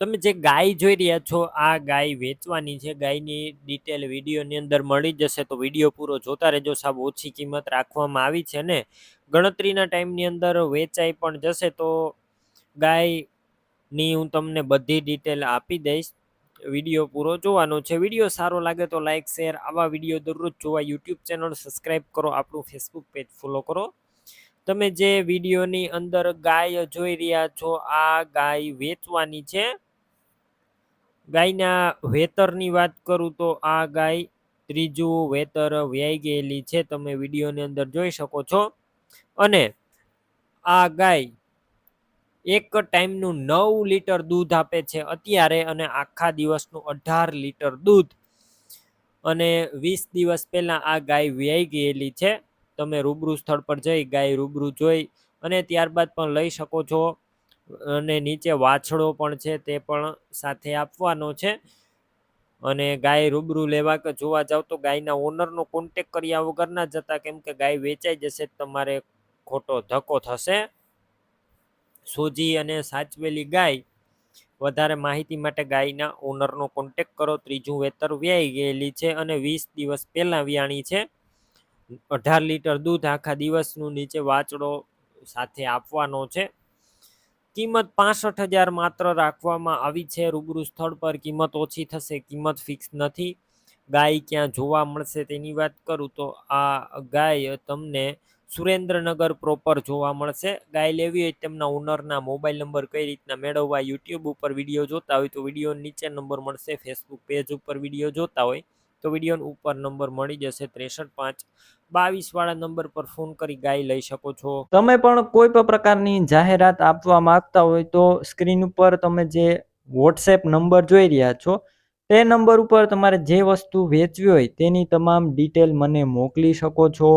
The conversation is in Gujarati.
તમે જે ગાય જોઈ રહ્યા છો, આ ગાય વેચવાની છે. ગાયની ડિટેલ વિડીયોની અંદર મળી જશે, તો વીડિયો પૂરો જોતા રહેજો. સાહેબ ઓછી કિંમત રાખવામાં આવી છે ને. ગણતરીના ટાઈમની અંદર વેચાઈ પણ જશે, તો ગાયની હું તમને બધી ડિટેલ આપી દઈશ. વીડિયો પૂરો જોવાનો છે. વીડિયો સારો લાગે તો લાઈક શેર આવા વીડિયો દરરોજ જોવા યુટ્યુબ ચેનલ સબસ્ક્રાઈબ કરો, આપણું ફેસબુક પેજ ફોલો કરો. તમે જે વિડીયોની અંદર ગાય જોઈ રહ્યા છો, આ ગાય વેચવાની છે. ગાયના વેતરની વાત કરું તો આ ગાય ત્રીજું વેતર વ્યાઈ ગયેલી છે. તમે વિડીયોની અંદર જોઈ શકો છો. અને આ ગાય એક ટાઈમનું નવ લીટર દૂધ આપે છે અત્યારે અને આખા દિવસનું અઢાર લીટર દૂધ. અને વીસ દિવસ પહેલાં આ ગાય વ્યાઈ ગયેલી છે. તમે રૂબરૂ સ્થળ પર જઈ ગાય રૂબરૂ જોઈ અને ત્યારબાદ પણ લઈ શકો છો. અને નીચે વાછડો પણ છે તે પણ સાથે આપવાનો છે. અને ગાય રૂબરૂ લેવા કે જોવા જાવ તો ગાયના ઓનરનો કોન્ટેક કર્યા વગર ના જતા કેમ કે ગાય વેચાઈ જશે તમારે ખોટો ધક્કો થશે. સોજી અને સાચવેલી ગાય વધારે માહિતી માટે ગાયના ઓનરનો કોન્ટેક કરો. ત્રીજું વેતર વ્યાઈ ગયેલી છે અને વીસ દિવસ પહેલાં વ્યાણી છે. અઢાર લીટર દૂધ આખા દિવસનું નીચે વાચડો સાથે આપવાનો છે. કિંમત પાસઠ હજાર માત્ર રાખવામાં આવી છે. રૂબરૂ સ્થળ પર કિંમત ઓછી થશે, કિંમત ફિક્સ નથી. ગાય ક્યાં જોવા મળશે તેની વાત કરું તો આ ગાય તમને સુરેન્દ્રનગર પ્રોપર જોવા મળશે. ગાય લેવી હોય તેમના ઓનરના મોબાઈલ નંબર કઈ રીતના મેળવવા યુટ્યુબ ઉપર વીડિયો જોતા હોય તો વીડિયો નીચે નંબર મળશે ફેસબુક પેજ ઉપર વીડિયો જોતા હોય. તો ઉપર નંબર મળી જશે ત્રેસઠ પાંચ બાવીસ વાળા નંબર પર ફોન કરી ગાય લઈ શકો છો. તમે પણ કોઈ પણ પ્રકારની જાહેરાત આપવા માંગતા હોય તો સ્ક્રીન ઉપર તમે જે વોટ્સએપ નંબર જોઈ રહ્યા છો, તે નંબર ઉપર તમારે જે વસ્તુ વેચવી હોય તેની તમામ ડિટેલ મને મોકલી શકો છો.